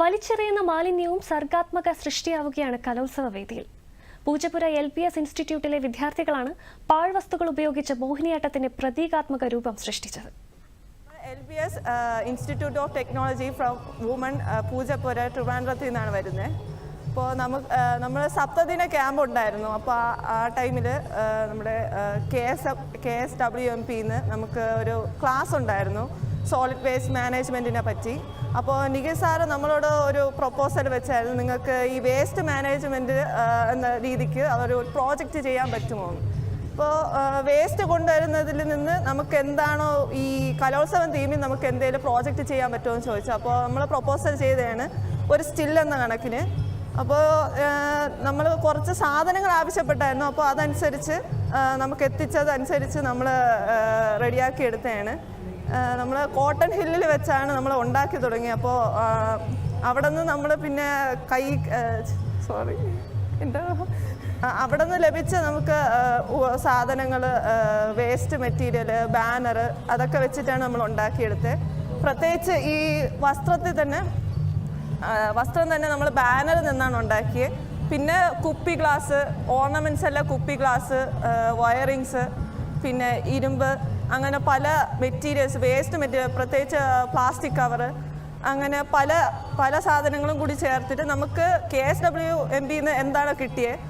വലിച്ചെറിയുന്ന മാലിന്യവും സർഗാത്മക സൃഷ്ടിയാവുകയാണ് കലോത്സവ വേദിയിൽ. പൂജപ്പുര എൽ പി എസ് ഇൻസ്റ്റിറ്റ്യൂട്ടിലെ വിദ്യാർത്ഥികളാണ് പാഴ്വസ്തുക്കൾ ഉപയോഗിച്ച് മോഹിനിയാട്ടത്തിന്റെ പ്രതീകാത്മക രൂപം സൃഷ്ടിച്ചത്. L B S institute of technology from woman Poojappura ട്രിവാൻഡ്രത്തിൽ നിന്നാണ് വരുന്നത്. അപ്പോൾ നമുക്ക് നമ്മൾ സപ്തദിന ക്യാമ്പ് ഉണ്ടായിരുന്നു. അപ്പോൾ ആ ടൈമിൽ നമ്മുടെ K S K S W M പിന്ന് നമുക്ക് ഒരു ക്ലാസ് ഉണ്ടായിരുന്നു. സോളിഡ് വേസ്റ്റ് മാനേജ്മെന്റിനെ പറ്റി. അപ്പോൾ നിഖിൽ സാറ് നമ്മളോട് ഒരു പ്രൊപ്പോസൽ വെച്ചായിരുന്നു നിങ്ങൾക്ക് ഈ വേസ്റ്റ് മാനേജ്മെന്റ് എന്ന രീതിക്ക് ഒരു പ്രോജക്റ്റ് ചെയ്യാൻ പറ്റുമോ? അപ്പോൾ വേസ്റ്റ് കൊണ്ടുവരുന്നതിൽ നിന്ന് നമുക്ക് എന്താണോ ഈ കലോത്സവം തീമിൽ നമുക്ക് എന്തെങ്കിലും പ്രോജക്റ്റ് ചെയ്യാൻ പറ്റുമോ എന്ന് ചോദിച്ചു. അപ്പോൾ നമ്മൾ പ്രൊപ്പോസൽ ചെയ്തതാണ് ഒരു സ്റ്റിൽ എന്ന കണക്കിന്. അപ്പോൾ നമ്മൾ കുറച്ച് സാധനങ്ങൾ ആവശ്യപ്പെട്ടായിരുന്നു. അപ്പോൾ അതനുസരിച്ച് നമുക്ക് എത്തിച്ചതനുസരിച്ച് നമ്മൾ റെഡിയാക്കി എടുത്തതാണ്. നമ്മൾ കോട്ടൺ ഹില്ലിൽ വെച്ചാണ് നമ്മൾ ഉണ്ടാക്കി തുടങ്ങി അപ്പോൾ അവിടെ നിന്ന് നമ്മൾ പിന്നെ കൈ സോറി എന്താ? അവിടെ നിന്ന് ലഭിച്ച നമുക്ക് സാധനങ്ങൾ വേസ്റ്റ് മെറ്റീരിയൽ ബാനർ അതൊക്കെ വെച്ചിട്ടാണ് നമ്മൾ ഉണ്ടാക്കിയെടുത്തത് പ്രത്യേകിച്ച് ഈ വസ്ത്രത്തിൽ തന്നെ വസ്ത്രം തന്നെ നമ്മൾ ബാനർ നിന്നാണ് ഉണ്ടാക്കിയത് പിന്നെ കുപ്പി ഗ്ലാസ് ഓർണമെന്റ്സ് അല്ല കുപ്പി ഗ്ലാസ് വയറിങ്സ് പിന്നെ ഇരുമ്പ് അങ്ങനെ പല മെറ്റീരിയൽസ് വേസ്റ്റ് മെറ്റീരിയൽ പ്രത്യേകിച്ച് പ്ലാസ്റ്റിക് കവർ അങ്ങനെ പല പല സാധനങ്ങളും കൂടി ചേർത്തിട്ട് നമുക്ക് കെ എസ് ഡബ്ല്യു എം പിന്ന് എന്താണോ കിട്ടിയത്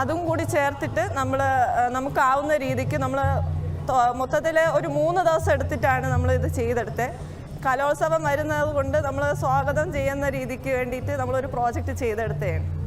അതും കൂടി ചേർത്തിട്ട് നമ്മൾ നമുക്കാവുന്ന രീതിക്ക് നമ്മൾ മൊത്തത്തിൽ ഒരു മൂന്ന് ദിവസം എടുത്തിട്ടാണ് നമ്മൾ ഇത് ചെയ്തെടുത്തത് കലോത്സവം വരുന്നത് കൊണ്ട് നമ്മൾ സ്വാഗതം ചെയ്യുന്ന രീതിക്ക് വേണ്ടിയിട്ട് നമ്മളൊരു പ്രോജക്റ്റ് ചെയ്തെടുത്തതാണ്